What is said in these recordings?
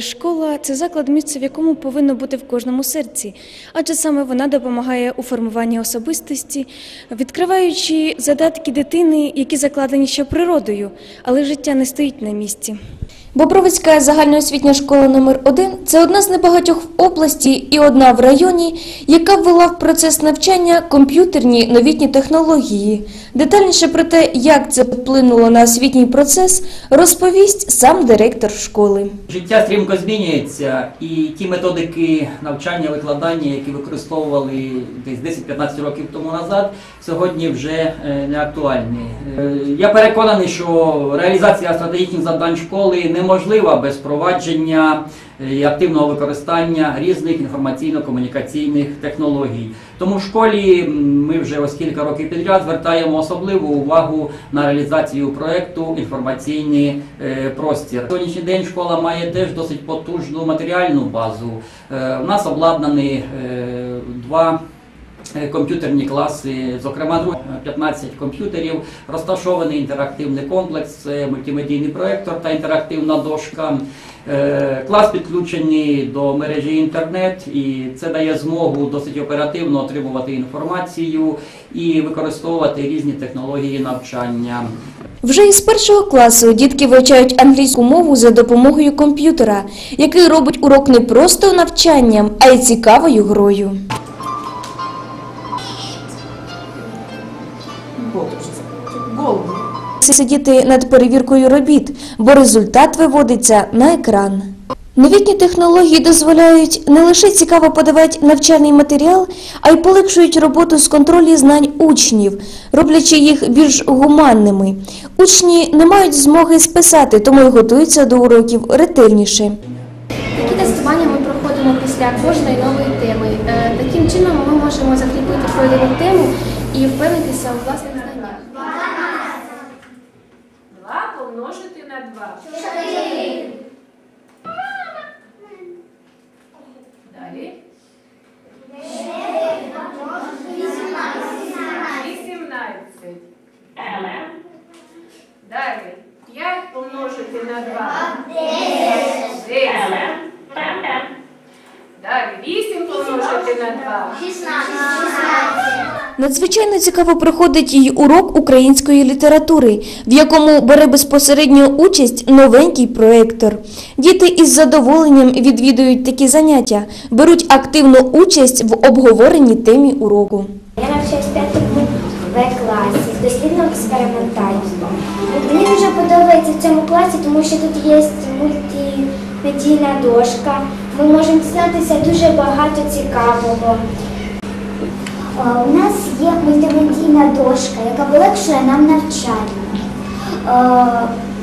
школа це заклад місце, в якому повинно бути в кожному серці, адже саме вона допомагає у формуванні особистості, відкриваючи задатки дитини, які закладені ще природою, але життя не стоїть на місці. Бобровицька загальноосвітня школа номер 1 це одна з небагатьох в області і одна в районі, яка ввела в процес навчання комп'ютерні новітні технології. Детальніше про те, як це вплинуло на освітній процес, розповість сам директор школи. Життя стрімко змінюється, і ті методики навчання, викладання, які використовували десь 10-15 років тому назад, сьогодні вже е, не актуальні. Е, Я переконаний, що реалізація стратегічних завдань школи неможлива без впровадження е, і активного використання різних інформаційно-комунікаційних технологій. Тому в школі ми вже ось кілька років підряд звертаємо особливу увагу на реалізацію проекту інформаційний е, простір. Сьогоднішній день школа має теж досить потужну матеріальну базу. Е, У нас обладнані два. Е, Комп'ютерні класи, зокрема, 15 комп'ютерів, розташований інтерактивний комплекс, мультимедійний проєктор та інтерактивна дошка. Е, Клас підключений до мережі інтернет, і це дає змогу досить оперативно отримувати інформацію і використовувати різні технології навчання. Вже із першого класу дітки вивчають англійську мову за допомогою комп'ютера, який робить урок не просто навчанням, а й цікавою грою. Сидіти над перевіркою робіт, бо результат виводиться на екран. Новітні технології дозволяють не лише цікаво подавати навчальний матеріал, а й полегшують роботу з контролю знань учнів, роблячи їх більш гуманними. Учні не мають змоги списати, тому й готуються до уроків ретельніше. Такі тестування ми проходимо після кожної нової теми. Е, Таким чином ми можемо закріпити пройдену тему і впевнитися у власних знаннях. 2 помножити на 2. Далі. 18. Далі. 5 помножити на 2. 10. Далі. 8 помножити на 2. Надзвичайно цікаво проходить й урок української літератури, в якому бере безпосередню участь новенький проектор. Діти із задоволенням відвідують такі заняття, беруть активну участь в обговоренні темі уроку. Я навчаюсь п'ятому В класі з дослідного експериментального. Мені дуже подобається в цьому класі, тому що тут є мультимедійна дошка. Ми можемо дізнатися дуже багато цікавого. У нас є мультимедійна дошка, яка полегшує нам навчання.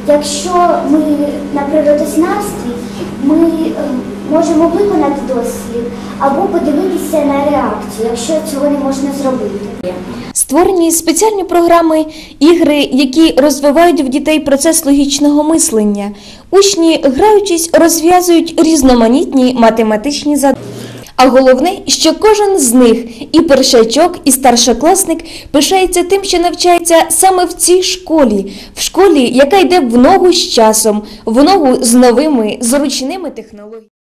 Якщо ми на природознавстві, ми е, можемо виконати дослід або подивитися на реакцію, якщо цього не можна зробити. Створені спеціальні програми, ігри, які розвивають в дітей процес логічного мислення. Учні, граючись, розв'язують різноманітні математичні задачі. А головне, що кожен з них, і першачок, і старшокласник, пишається тим, що навчається саме в цій школі, в школі, яка йде в ногу з часом, в ногу з новими зручними технологіями.